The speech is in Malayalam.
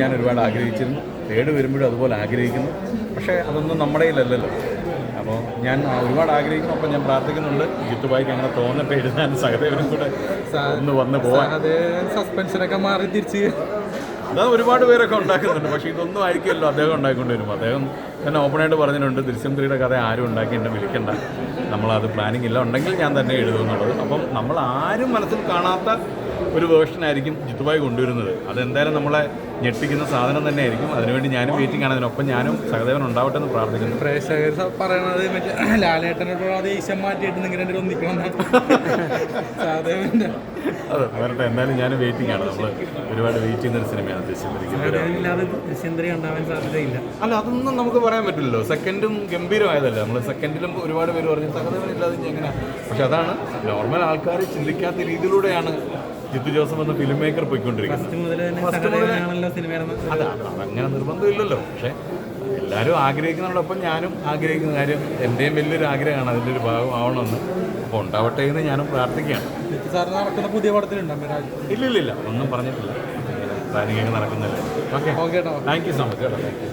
ഞാൻ ഒരുപാട് ആഗ്രഹിച്ചിരുന്നു. തേട് വരുമ്പോഴും അതുപോലെ ആഗ്രഹിക്കുന്നു. പക്ഷേ അതൊന്നും നമ്മുടെ കയ്യിലല്ലല്ലോ. അപ്പോൾ ഞാൻ ഒരുപാട് ആഗ്രഹിക്കുന്നു. അപ്പം ഞാൻ പ്രാർത്ഥിക്കുന്നുണ്ട്. ജിത്തുബായിക്ക് അങ്ങനെ തോന്നട്ടെ എഴുതാൻ. സഹദേവനും കൂടെ ഒന്ന് വന്ന് പോകാൻ സസ്പെൻഷനൊക്കെ മാറി തിരിച്ച്. അത് ഒരുപാട് പേരൊക്കെ ഉണ്ടാക്കുന്നുണ്ട്. പക്ഷേ ഇതൊന്നും ആയിരിക്കുമല്ലോ അദ്ദേഹം ഉണ്ടാക്കിക്കൊണ്ട് വരും അദ്ദേഹം തന്നെ ഓപ്പണായിട്ട് പറഞ്ഞിട്ടുണ്ട് ദൃശ്യം ത്രീയുടെ കഥ ആരും ഉണ്ടാക്കി എന്നെ വിളിക്കണ്ട. നമ്മളത് പ്ലാനിങ് ഇല്ല ഉണ്ടെങ്കിൽ ഞാൻ തന്നെ എഴുതുന്നുള്ളത് അപ്പം നമ്മൾ ആരും മനസ്സിൽ കാണാത്ത ഒരു വേർഷനായിരിക്കും ജിത്തുബായി കൊണ്ടുവരുന്നത്. അതെന്തായാലും നമ്മളെ ഞെട്ടിക്കുന്ന സാധനം തന്നെ ആയിരിക്കും അതിനുവേണ്ടി ഞാനും വെയിറ്റിംഗ് ആണ്. അതിനൊപ്പം ഞാനും സഹദേവൻ ഉണ്ടാവട്ടെ എന്ന് പ്രാർത്ഥിക്കുന്നു. പ്രേക്ഷകർ പറയണത് മറ്റേ ലാലേട്ടനോട് ഈശം മാറ്റിയിട്ട് നിങ്ങൾ രണ്ടുപേരും ഒന്നിക്കണം അതെ വരട്ടെ എന്തായാലും ഞാൻ വെയിറ്റിംഗ് ആണ്. നമ്മൾ ഒരുപാട് വെയിറ്റ് ചെയ്യുന്ന ഒരു സിനിമയാണ് ദൃശ്യന്ത്രി ഉണ്ടാവാൻ സാധ്യതയില്ല. അല്ല അതൊന്നും നമുക്ക് പറയാൻ പറ്റില്ലല്ലോ. സെക്കൻഡും ഗംഭീരമായതല്ല? നമ്മൾ സെക്കൻഡിലും ഒരുപാട് പേര് പറഞ്ഞു സഹദേവനില്ലാതെ എങ്ങനെ പക്ഷെ അതാണ് നോർമൽ ആൾക്കാർ ചിന്തിക്കാത്ത രീതിയിലൂടെയാണ് ജിത്തു ജോസഫ് എന്ന ഫിലിം മേക്കർ പോയിക്കൊണ്ടിരിക്കുന്നത് മുതൽ സഹദേവനാണല്ലോ അതെ അതങ്ങനെ നിർബന്ധമില്ലല്ലോ. പക്ഷേ എല്ലാവരും ആഗ്രഹിക്കുന്നതോടൊപ്പം ഞാനും ആഗ്രഹിക്കുന്ന കാര്യം എന്റെയും വലിയൊരു ആഗ്രഹമാണ് അതിന്റെ ഒരു ഭാഗം ആവണമെന്ന് അപ്പോൾ ഉണ്ടാവട്ടെ എന്ന് ഞാനും പ്രാർത്ഥിക്കുകയാണ്. നടക്കുന്ന പുതിയ പടത്തിലുണ്ടോ ഇല്ല ഇല്ല ഇല്ല ഒന്നും പറഞ്ഞിട്ടില്ല. പ്ലാനിങ് ഒക്കെ നടക്കുന്നില്ല. Okay. Okay thank you so much കേട്ടോ താങ്ക് യു